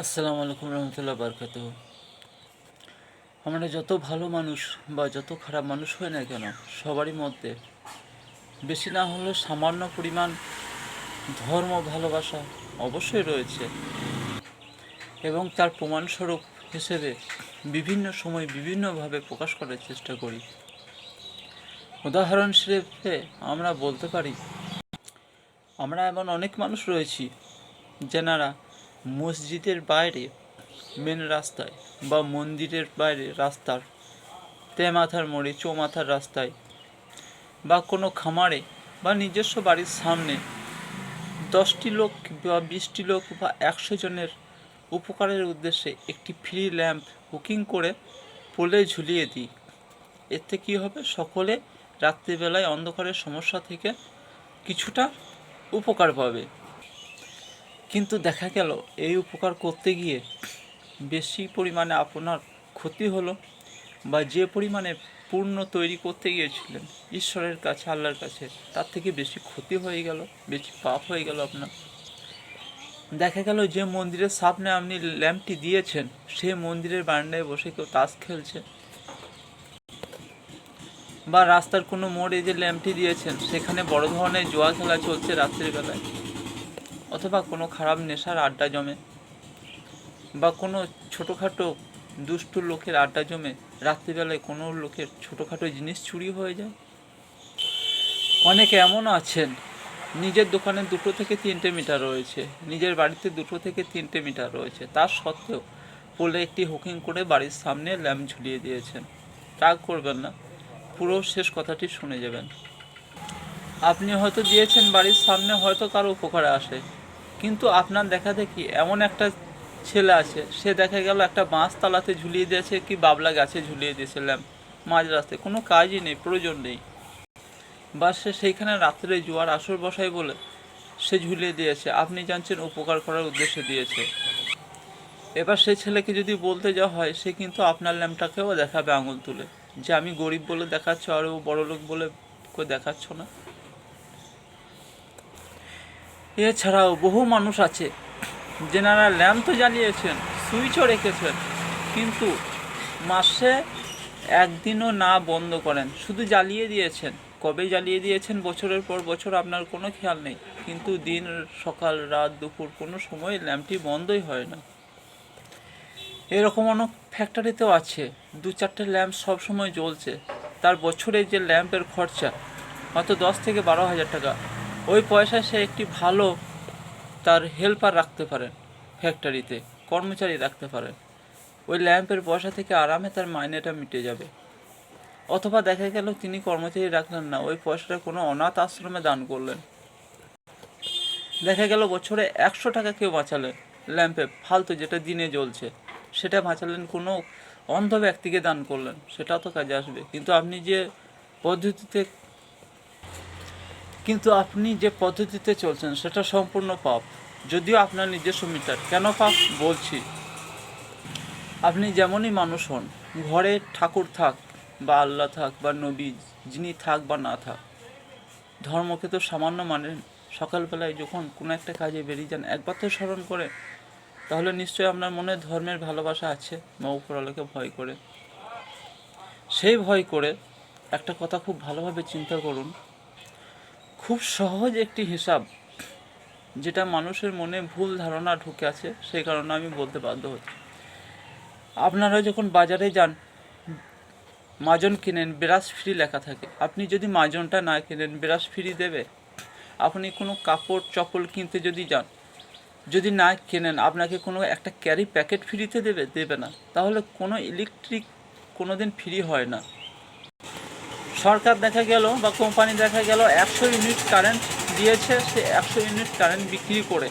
আসসালামু আলাইকুম রহমতুল্লাহ বারকাত আমরা যত ভালো মানুষ বা যত খারাপ মানুষ হয় না কেন, সবারই মধ্যে বেশি না হলেও সামান্য পরিমাণ ধর্ম, ভালোবাসা অবশ্যই রয়েছে এবং তার প্রমাণস্বরূপ হিসেবে বিভিন্ন সময় বিভিন্নভাবে প্রকাশ করার চেষ্টা করি। উদাহরণ হিসেবে আমরা বলতে পারি, আমরা এমন অনেক মানুষ রয়েছি, যেনারা মসজিদের বাইরে মেন রাস্তায়, বা মন্দিরের বাইরে রাস্তার তে মাথার মোড়ে, চৌমাথার রাস্তায়, বা কোনো খামারে, বা নিজস্ব বাড়ির সামনে দশটি লোক বা বিশটি লোক বা একশো জনের উপকারের উদ্দেশ্যে একটি ফ্রি ল্যাম্প বুকিং করে পোলে ঝুলিয়ে দিই। এতে কী হবে? সকলে রাত্রিবেলায় অন্ধকারের সমস্যা থেকে কিছুটা উপকার পাবে। কিন্তু দেখা গেল, এই উপকার করতে গিয়ে বেশি পরিমাণে আপনার ক্ষতি হলো বা যে পরিমাণে পূর্ণ তৈরি করতে গিয়েছিলেন, ঈশ্বরের কাছে, আল্লাহর কাছে, তার থেকে বেশি ক্ষতি হয়ে গেল, বেশি পাপ হয়ে গেল আপনার। দেখা গেল যে মন্দিরের সামনে আপনি ল্যাম্পটি দিয়েছেন সে মন্দিরের বারান্দায় বসে কেউ তাস খেলছে বা রাস্তার কোনো মোড়ে যে ল্যাম্পটি দিয়েছেন, সেখানে বড় ধরনের জোয়া খেলা চলছে রাত্রিবেলায়। অথবা কোনো খারাপ নেশার আড্ডা জমে বা কোনো ছোটোখাটো দুষ্টু লোকের আড্ডা জমে রাত্রিবেলায় কোনো লোকের ছোটোখাটো জিনিস চুরি হয়ে যায়? অনেকে এমন আছেন, নিজের দোকানে দুটো থেকে তিনটে মিটার রয়েছে, নিজের বাড়িতে দুটো থেকে তিনটে মিটার রয়েছে। তার সত্ত্বেও পোলে একটি হুকিং করে বাড়ির সামনে ল্যাম্প ঝুলিয়ে দিয়েছেন। রাগ করবেন না, পুরো শেষ কথাটি শুনে যাবেন। আপনি হয়তো দিয়েছেন বাড়ির সামনে, হয়তো কারও উপকারে আসে। কিন্তু আপনার দেখা দেখি এমন একটা ছেলে আছে, সে দেখা গেল একটা বাঁশ তালাতে ঝুলিয়ে দিয়েছে কি বাবলা গাছে ঝুলিয়ে দিয়েছে ল্যাম্প মাঝ রাস্তায়। কোনো কাজই নেই, প্রয়োজন নেই। বা সে সেইখানে রাত্রে জোয়ার আসর বসাই বলে, সে ঝুলিয়ে দিয়েছে। আপনি জানছেন উপকার করার উদ্দেশ্যে দিয়েছে। এবার সেই ছেলেকে যদি বলতে যাওয়া হয়, সে কিন্তু আপনার ল্যাম্পটাকেও দেখাবে আঙুল তুলে। যে আমি গরিব বলে দেখাচ্ছ, আর ও বড় লোক বলে দেখাচ্ছ না। এছাড়াও বহু মানুষ আছে যেনারা ল্যাম্প তো জ্বালিয়েছেন, সুইচও রেখেছেন, কিন্তু মাসে একদিনও না বন্ধ করেন। শুধু জ্বালিয়ে দিয়েছেন। কবে জ্বালিয়ে দিয়েছেন বছরের পর বছর আপনার কোনো খেয়াল নেই। কিন্তু দিন, সকাল, রাত, দুপুর কোনো সময় ল্যাম্পটি বন্ধই হয় না। এরকম অনেক ফ্যাক্টরিতেও আছে। দু চারটে ল্যাম্প সব সময় জ্বলছে। তার বছরে যে ল্যাম্পের খরচা হয়তো দশ থেকে বারো হাজার টাকা। ওই পয়সায় সে একটি ভালো তার হেল্পার রাখতে পারেন ফ্যাক্টরিতে কর্মচারী রাখতে পারেন ওই ল্যাম্পের পয়সা থেকে আরামে তার মাইনেটা মিটে যাবে। অথবা দেখা গেল তিনি কর্মচারী রাখলেন না, ওই পয়সাটা কোনো অনাথ আশ্রমে দান করলেন। দেখা গেল বছরে একশো টাকা কেউ বাঁচালেন ল্যাম্পে, ফালতু যেটা দিনে জ্বলছে, সেটা বাঁচালেন কোনো অন্ধ ব্যক্তিকে দান করলেন, সেটাও তো কাজে আসবে। কিন্তু আপনি যে পদ্ধতিতে কিন্তু আপনি যে পদ্ধতিতে চলছেন, সেটা সম্পূর্ণ পাপ। যদিও আপনার নিজস্ব মিটার। কেন পাপ? বলছি। আপনি যেমনই মানুষ হন, ঘরে ঠাকুর থাক বা আল্লাহ থাক বা নবী, যিনি থাক বা না থাক, ধর্মকে তো সামান্য মানেন। সকালবেলায় যখন কোনো একটা কাজে বেরিয়ে যান, একবার তো স্মরণ করে, তাহলে নিশ্চয়ই আপনার মনে ধর্মের ভালোবাসা আছে বা উপরালাকে ভয় করে। সেই ভয় করে একটা কথা খুব ভালোভাবে চিন্তা করুন খুব সহজ একটি হিসাব যেটা মানুষের মনে ভুল ধারণা ঢুকে আছে, সেই কারণে আমি বলতে বাধ্য হচ্ছি। আপনারা যখন বাজারে যান, মাজন কিনেন, ব্রাশ ফ্রি লেখা থাকে। আপনি যদি মাজনটা না কিনেন, ব্রাশ ফ্রি দেবে। আপনি কোনো কাপড় চপল কিনতে যদি যান, যদি না কেনেন, আপনাকে কোনো একটা ক্যারি প্যাকেট ফ্রিতে দেবে দেবে না। তাহলে কোনো ইলেকট্রিক কোনো দিন ফ্রি হয় না। সরকার দেখা গেল বা কোম্পানি দেখা গেল একশো ইউনিট কারেন্ট দিয়েছে, সে একশো ইউনিট কারেন্ট বিক্রি করে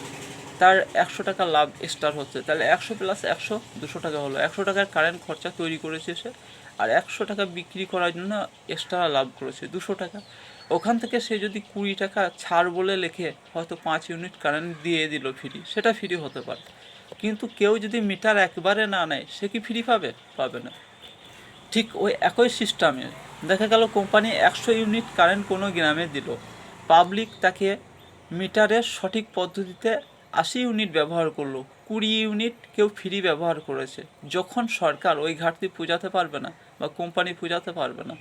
তার একশো টাকা লাভ এক্সট্রা হচ্ছে। তাহলে একশো প্লাস একশো দুশো টাকা হলো। একশো টাকার কারেন্ট খরচা তৈরি করেছে সে আর একশো টাকা বিক্রি করার জন্য এক্সট্রা লাভ করেছে, দুশো টাকা। ওখান থেকে সে যদি কুড়ি টাকা ছাড় বলে লেখে, হয়তো পাঁচ ইউনিট কারেন্ট দিয়ে দিল ফ্রি সেটা ফ্রি হতে পারে। কিন্তু কেউ যদি মিটার একবারে না নেয়, সে কি ফ্রি পাবে? পাবে না। ঠিক ওই একই সিস্টেমে। দেখা গেল, কোম্পানি একশো ইউনিট কারেন্ট কোনো গ্রামে দিল। পাবলিক তাকে মিটারের সঠিক পদ্ধতিতে আশি ইউনিট ব্যবহার করল, কুড়ি ইউনিট কেউ ফ্রি ব্যবহার করেছে। যখন সরকার ওই ঘাটতি পূজাতে পারবে না বা কোম্পানি পূজাতে পারবে না,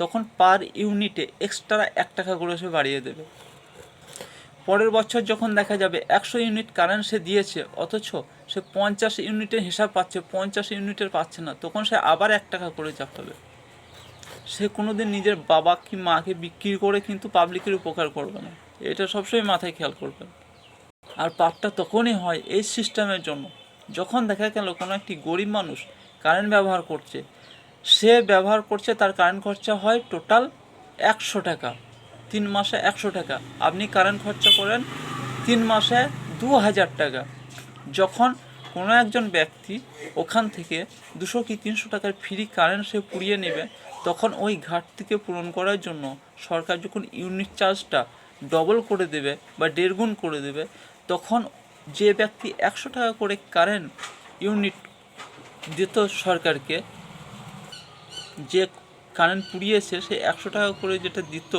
তখন পার ইউনিটে এক্সট্রা এক টাকা করে সে বাড়িয়ে দেবে। পরের বছর যখন দেখা যাবে একশো ইউনিট কারেন্ট সে দিয়েছে, অথচ সে পঞ্চাশ ইউনিটের হিসাব পাচ্ছে, পঞ্চাশ ইউনিটের পাচ্ছে না, তখন সে আবার এক টাকা করে চাপাবে সে কোনোদিন নিজের বাবা কি মাকে বিক্রি করে কিন্তু পাবলিকের উপকার করবে না। এটা সবসময় মাথায় খেয়াল করবেন। আর পাপটা তখনই হয় এই সিস্টেমের জন্য। যখন দেখা গেল কোনো একটি গরিব মানুষ কারেন্ট ব্যবহার করছে, সে ব্যবহার করছে, তার কারেন্ট খরচা হয় টোটাল একশো টাকা। তিন মাসে একশো টাকা। আপনি কারেন্ট খরচা করেন তিন মাসে দু হাজার টাকা। যখন কোনো একজন ব্যক্তি ওখান থেকে দুশো কি তিনশো টাকার ফ্রি কারেন্ট সে পুড়িয়ে নেবে, তখন ওই ঘাটতিকে পূরণ করার জন্য সরকার যখন ইউনিট চার্জটা ডবল করে দেবে বা দেড় গুণ করে দেবে, তখন যে ব্যক্তি একশো টাকা করে কারেন্ট ইউনিট দিত সরকারকে, যে কারেন্ট পুড়িয়েছে সে একশো টাকা করে যেটা দিত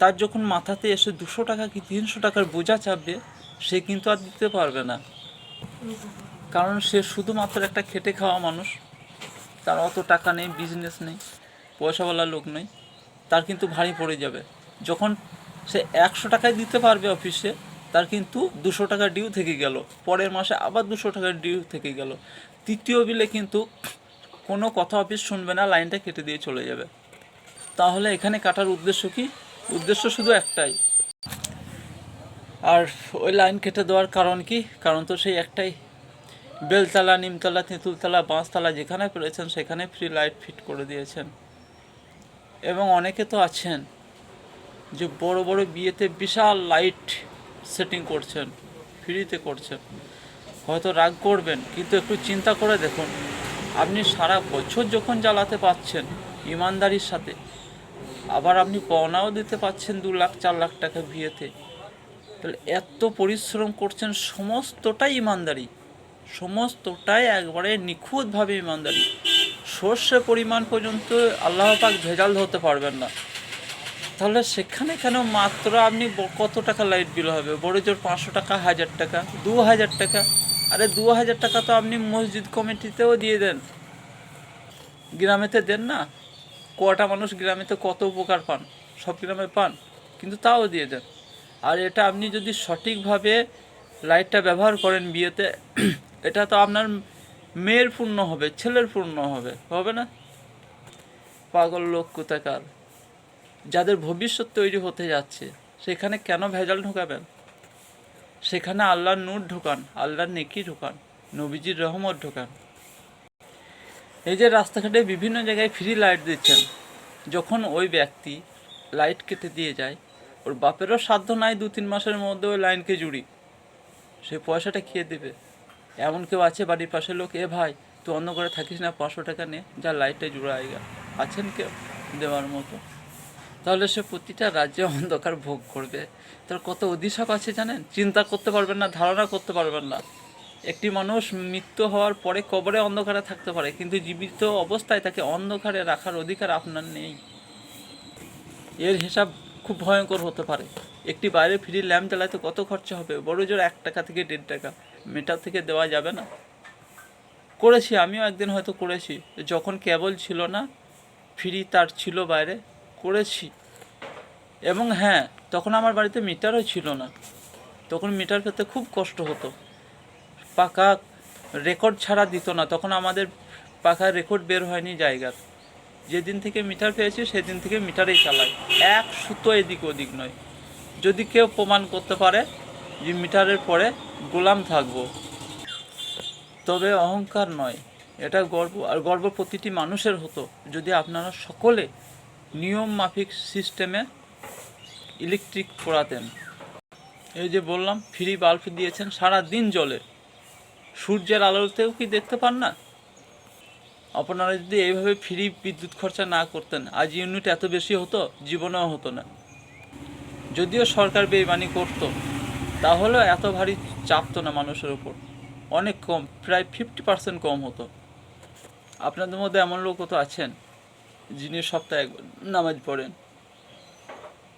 তার যখন মাথাতে এসে দুশো টাকা কি তিনশো টাকার বোঝা চাপবে, সে কিন্তু আর দিতে পারবে না। কারণ সে শুধুমাত্র একটা খেটে খাওয়া মানুষ। তার অত টাকা নেই বিজনেস নেই, পয়সাওয়ালা লোক নেই, তার কিন্তু ভারী পড়ে যাবে। যখন সে একশো টাকায় দিতে পারবে অফিসে, তার কিন্তু দুশো টাকা ডিউ থেকে গেল। পরের মাসে আবার দুশো টাকার ডিউ থেকে গেল। তৃতীয় বিলে কিন্তু কোনো কথা অফিস শুনবে না, লাইনটা কেটে দিয়ে চলে যাবে। তাহলে এখানে কাটার উদ্দেশ্য কি? উদ্দেশ্য শুধু একটাই। আর ওই লাইন কেটে দেওয়ার কারণ কি? কারণ তো সেই একটাই। বেলতলা, নিমতলা, তেঁতুলতলা, বাঁশতলা যেখানে পেরেছেন সেখানে ফ্রি লাইট ফিট করে দিয়েছেন। এবং অনেকে তো আছেন যে বড় বড় বিয়েতে বিশাল লাইট সেটিং করছেন ফ্রিতে করছেন। হয়তো রাগ করবেন, কিন্তু একটু চিন্তা করে দেখুন। আপনি সারা বছর যখন জ্বালাতে পাচ্ছেন ইমানদারির সাথে আবার আপনি পাওনাও দিতে পাচ্ছেন দু লাখ, চার লাখ টাকা বিয়েতে। তাহলে এত পরিশ্রম করছেন, সমস্তটাই ইমানদারি। সমস্তটাই একবারে নিখুঁতভাবে ইমানদারি। সর্ষে পরিমাণ পর্যন্ত আল্লাহ পাক ভেজাল ধরতে পারবেন না। তাহলে সেখানে কেন মাত্র আপনি কত টাকা লাইট বিল হবে? বড় জোর পাঁচশো টাকা, হাজার টাকা, দু হাজার টাকা। আরে দু হাজার টাকা তো আপনি মসজিদ কমিটিতেও দিয়ে দেন। গ্রামেতে দেন না? কটা মানুষ গ্রামে তো কত উপকার পান, সব গ্রামে পান, কিন্তু তাও দিয়ে দেন। আর এটা আপনি যদি সঠিকভাবে লাইটটা ব্যবহার করেন বিয়েতে, এটা তো আপনার মেয়ের পূর্ণ হবে, ছেলের পূর্ণ হবে হবে না? পাগল লোক কোথাকার। যাদের ভবিষ্যৎ তৈরি হতে যাচ্ছে, সেখানে কেন ভেজাল ঢোকাবেন? সেখানে আল্লাহর নূর ঢোকান, আল্লাহর নেকি ঢোকান, নবীজির রহমত ঢোকান। এই যে রাস্তাঘাটে বিভিন্ন জায়গায় ফ্রি লাইট দিচ্ছেন, যখন ওই ব্যক্তি লাইট কেটে দিয়ে যায়, ওর বাপেরও সাধ্য নাই দু তিন মাসের মধ্যে ওই লাইনকে জুড়ি। সে পয়সাটা খেয়ে দেবে? এমন কেউ আছে বাড়ির পাশের লোক, এ ভাই, তুই অন্য করে থাকিস না, পাঁচশো টাকা নে, যা লাইটটা জুড়ে আইগা আছেন কেউ দেওয়ার মতো? তাহলে সে প্রতিটা রাজ্যে অন্ধকার ভোগ করবে। তার কত অধিশাপ আছে জানেন? চিন্তা করতে পারবেন না, ধারণা করতে পারবেন না। একটি মানুষ মৃত্যু হওয়ার পরে কবরে অন্ধকারে থাকতে পারে, কিন্তু জীবিত অবস্থায় তাকে অন্ধকারে রাখার অধিকার আপনার নেই। এর হিসাব খুব ভয়ঙ্কর হতে পারে। একটি বাইরে ফ্রি ল্যাম্প জ্বালাতে কত খরচা হবে? বড় জোর এক টাকা থেকে দেড় টাকা। মিটার থেকে দেওয়া যাবে না। করেছি, আমিও একদিন হয়তো করেছি। যখন কেবল ছিল না, ফ্রি তার ছিল বাইরে, করেছি। এবং হ্যাঁ তখন আমার বাড়িতে মিটারও ছিল না। তখন মিটার পেতে খুব কষ্ট হতো। পাকা রেকর্ড ছাড়া দিত না। তখন আমাদের পাকা রেকর্ড বের হয়নি জায়গার। যেদিন থেকে মিটার পেয়েছি, সেদিন থেকে মিটারেই চালাই এক সুতো এদিক ওদিক নয়। যদি কেউ প্রমাণ করতে পারে যে মিটারের পরে গোলাম থাকব, তবে অহংকার নয়। এটা গর্ব। আর গর্ব প্রতিটি মানুষের হতো। যদি আপনারা সকলে নিয়ম মাফিক সিস্টেমে ইলেকট্রিক পড়াতেন। এই যে বললাম, ফ্রি বাল্ব দিয়েছেন সারা দিন জ্বলে। সূর্যের আলোতেও কি দেখতে পান না? আপনারা যদি এইভাবে ফ্রি বিদ্যুৎ খরচা না করতেন, আজ ইউনিট এত বেশি হতো, জীবনেও হতো না। যদিও সরকার বেইমানি করতো, তাহলেও এত ভারী চাপতো না মানুষের উপর। অনেক কম, প্রায় ফিফটি পার্সেন্ট কম হতো। আপনাদের মধ্যে এমন লোকও তো আছেন, যিনি সপ্তাহে নামাজ পড়েন,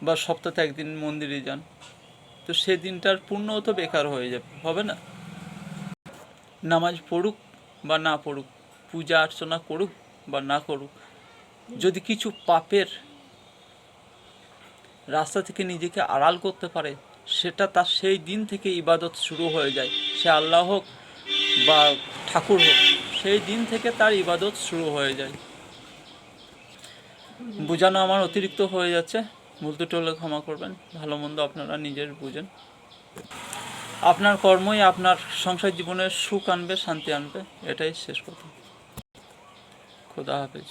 বা সপ্তাহে একদিন মন্দিরে যান। তো সে দিনটার তো বেকার হয়ে যাবে, হবে না? নামাজ পড়ুক বা না পড়ুক, পূজা অর্চনা করুক বা না করুক, যদি কিছু পাপের রাস্তা থেকে নিজেকে আড়াল করতে পারে, সেটা তার সেই দিন থেকে ইবাদত শুরু হয়ে যায়। সে আল্লাহ হোক বা ঠাকুর হোক, সেই দিন থেকে তার ইবাদত শুরু হয়ে যায়। বোঝানো আমার অতিরিক্ত হয়ে যাচ্ছে। ভুল ত্রুটি ক্ষমা করবেন। ভালো মন্দ আপনারা নিজের বুঝেন। আপনার কর্মই আপনার সংসার জীবনে সুখ আনবে শান্তি আনবে এটাই শেষ কথা। খোদা হাফেজ।